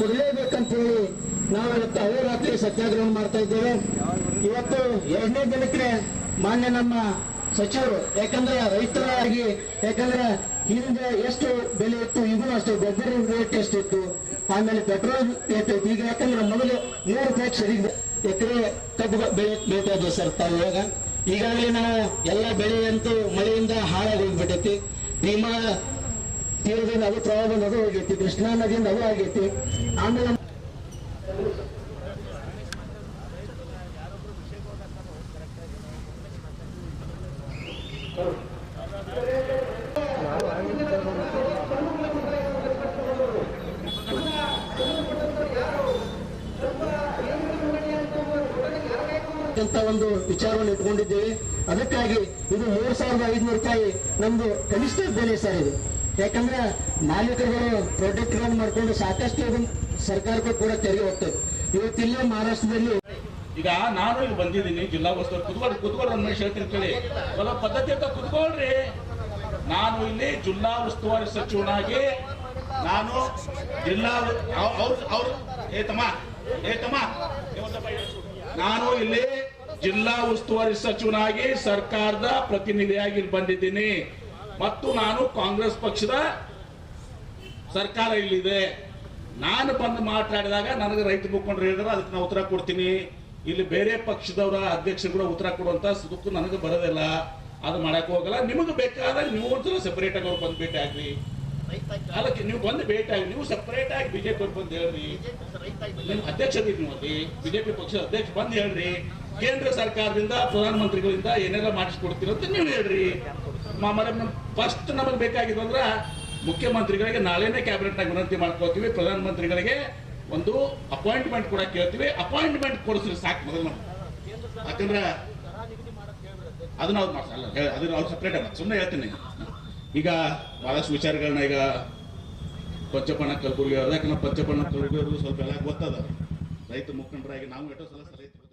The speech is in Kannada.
ಕೊಡಲೇಬೇಕಂತ ಹೇಳಿ ನಾವು ಇವತ್ತು ಅಹೋರಾತ್ರಿ ಸತ್ಯಾಗ್ರಹ ಮಾಡ್ತಾ ಇದ್ದೇವೆ. ಇವತ್ತು ಎರಡನೇ ದಿನಕ್ಕೆ ಮಾನ್ಯ ನಮ್ಮ ಸಚಿವರು, ಯಾಕಂದ್ರೆ ರೈತರಾಗಿ, ಯಾಕಂದ್ರೆ ಹಿಂದೆ ಎಷ್ಟು ಬೆಲೆ ಇತ್ತು ಇದು ಅಷ್ಟೇ, ಗೊಬ್ಬರ ರೇಟ್ ಎಷ್ಟಿತ್ತು, ಆಮೇಲೆ ಪೆಟ್ರೋಲ್ ರೇಟ್ ಇತ್ತು ಈಗ ಯಾಕಂದ್ರೆ ಮೊದಲು ನೂರು ರೂಪಾಯಿ ಸರಿ ಎಕರೆ ಕಬ್ಬು ಬೆಳೆ ಬೆಳೀತಾ ಇದ್ದೀವಿ ಸರ್ ತಾವು ಇವಾಗ? ಈಗಾಗಲೇ ನಾವು ಎಲ್ಲ ಬೆಳೆಯಂತೂ ಮಳೆಯಿಂದ ಹಾಳಾಗಿ ಹೋಗ್ಬಿಟ್ಟೈತಿ ಭೀಮಾ ತೀರದಿಂದ ಅದು ಪ್ರವಾಹ ಬಂದು ಅದು ಹೋಗೈತಿ, ಕೃಷ್ಣಾ ನದಿಯಿಂದ ಅದು ಆಗೈತಿ. ಆಮೇಲೆ ಅಂತ ಒಂದು ವಿಚಾರವನ್ನು ಇಟ್ಕೊಂಡಿದ್ದೇವೆ ಅದಕ್ಕಾಗಿ ಇದು ಮೂರು ಸಾವಿರದ ಐದುನೂರು ರೂಪಾಯಿ ನಮ್ದು ಕನಿಷ್ಠ ಬೆಲೆ ಸರ್ ಇದು. ಯಾಕಂದ್ರೆ ಮಾಲೀಕರುಗಳು ಪ್ರಾಡಕ್ಟ್ಗಳನ್ನು ಮಾಡ್ಕೊಂಡು ಸಾಕಷ್ಟು ಇದು ಸರ್ಕಾರಕ್ಕೂ ಕೂಡ ತೆರಿಗೆ ಹೋಗ್ತದೆ. ಇವತ್ತಿಲ್ಲೇ ಮಹಾರಾಷ್ಟ್ರದಲ್ಲಿ. ಈಗ ನಾನು ಇಲ್ಲಿ ಬಂದಿದ್ದೀನಿ, ಜಿಲ್ಲಾ ವಸ್ತು ಕುತ್ಕೊಳ್ಳಿ ಕುತ್ಕೊಳ್ಳಿ ನಮ್ಮ ಹೇಳ್ತೀನಿ ಕೇಳಿ. ಸ್ವಲ್ಪ ಪದ್ಧತಿ ಅಂತ ಕುತ್ಕೊಳ್ರಿ. ನಾನು ಇಲ್ಲಿ ಜಿಲ್ಲಾ ಉಸ್ತುವಾರಿ ಸಚಿವನಾಗಿ ನಾನು ಜಿಲ್ಲಾ ಅವ್ರ ಅವ್ರ ಏ ತಮ್ಮ, ಏ. ನಾನು ಇಲ್ಲಿ ಜಿಲ್ಲಾ ಉಸ್ತುವಾರಿ ಸಚಿವನಾಗಿ ಸರ್ಕಾರದ ಪ್ರತಿನಿಧಿಯಾಗಿ ಬಂದಿದ್ದೀನಿ. ಮತ್ತು ನಾನು ಕಾಂಗ್ರೆಸ್ ಪಕ್ಷದ ಸರ್ಕಾರ ಇಲ್ಲಿದೆ. ನಾನು ಬಂದು ಮಾತಾಡಿದಾಗ ನನಗೆ ರೈತ ಮುಖಂಡರು ಹೇಳಿದ್ರೆ, ಅದಕ್ಕೆ ನಾನು ಉತ್ತರ ಕೊಡ್ತೀನಿ. ಇಲ್ಲಿ ಬೇರೆ ಪಕ್ಷದವರ ಅಧ್ಯಕ್ಷರು ಕೂಡ ಉತ್ತರ ಕೊಡುವಂತ ಸುದಕ್ಕೂ ನನಗೆ ಬರೋದಿಲ್ಲ. ಅದು ಮಾಡಕ್ಕೆ ಹೋಗಲ್ಲ. ನಿಮಗೆ ಬೇಕಾದಾಗ ನೀವು ಸೆಪರೇಟ್ ಆಗಿ ಅವ್ರು ಬಂದು ಭೇಟಿ ಆಗ್ರಿ. ಅದಕ್ಕೆ ನೀವು ಬಂದು ಭೇಟಿ ಆಗಿ, ನೀವು ಸೆಪರೇಟ್ ಆಗಿ ಬಿಜೆಪಿ ಅವ್ರು ಬಂದು ಹೇಳ್ರಿ. ನಿಮ್ಮ ಅಧ್ಯಕ್ಷ ಅದೀರಿ ನೀವು ಅಲ್ಲಿ, ಬಿಜೆಪಿ ಪಕ್ಷದ ಅಧ್ಯಕ್ಷ ಬಂದು ಹೇಳ್ರಿ. ಕೇಂದ್ರ ಸರ್ಕಾರದಿಂದ, ಪ್ರಧಾನಮಂತ್ರಿಗಳಿಂದ ಏನೆಲ್ಲ ಮಾಡಿಸ್ಕೊಡ್ತೀರ ಅಂತ ನೀವು ಹೇಳ್ರಿ. ಫಸ್ಟ್ ನಮಗೆ ಬೇಕಾಗಿದ್ದು ಅಂದ್ರೆ ಮುಖ್ಯಮಂತ್ರಿಗಳಿಗೆ ನಾಳೆನೇ ಕ್ಯಾಬಿನೆಟ್ನಾಗ ವಿನಂತಿ ಮಾಡ್ಕೋತೀವಿ ಪ್ರಧಾನಮಂತ್ರಿಗಳಿಗೆ ಒಂದು ಅಪಾಯಿಂಟ್ಮೆಂಟ್ ಕೂಡ ಕೇಳ್ತೀವಿ. ಅಪಾಯಿಂಟ್ಮೆಂಟ್ ಕೊಡಿಸ್ರಿ ಸಾಕು ಮೊದಲು ನಾವು ಯಾಕಂದ್ರೆ ಅದನ್ನ ಅವ್ರು ಮಾಡ್ಸಲ್ಲ. ಅದನ್ನ ಅವ್ರು ಸಪ್ರೇಟ್ ಆಗ ಸುಮ್ಮನೆ ಹೇಳ್ತೀನಿ. ಈಗ ಭಾಳಷ್ಟು ವಿಚಾರಗಳನ್ನ ಈಗ ಪಂಚಪಣ್ಣ ಕಲ್ಬುರ್ಗಿ ಅವ್ರದ್ದು, ಯಾಕಂದ್ರೆ ಪಂಚಪಣ್ಣ ಕಲಬುರ್ಗಿ ಅವ್ರಿಗೂ ಸ್ವಲ್ಪ ಎಲ್ಲ ಗೊತ್ತದ. ರೈತ ಮುಖಂಡರಾಗಿ ನಾವು ಎಷ್ಟೋ ಸಲ ರೈತರು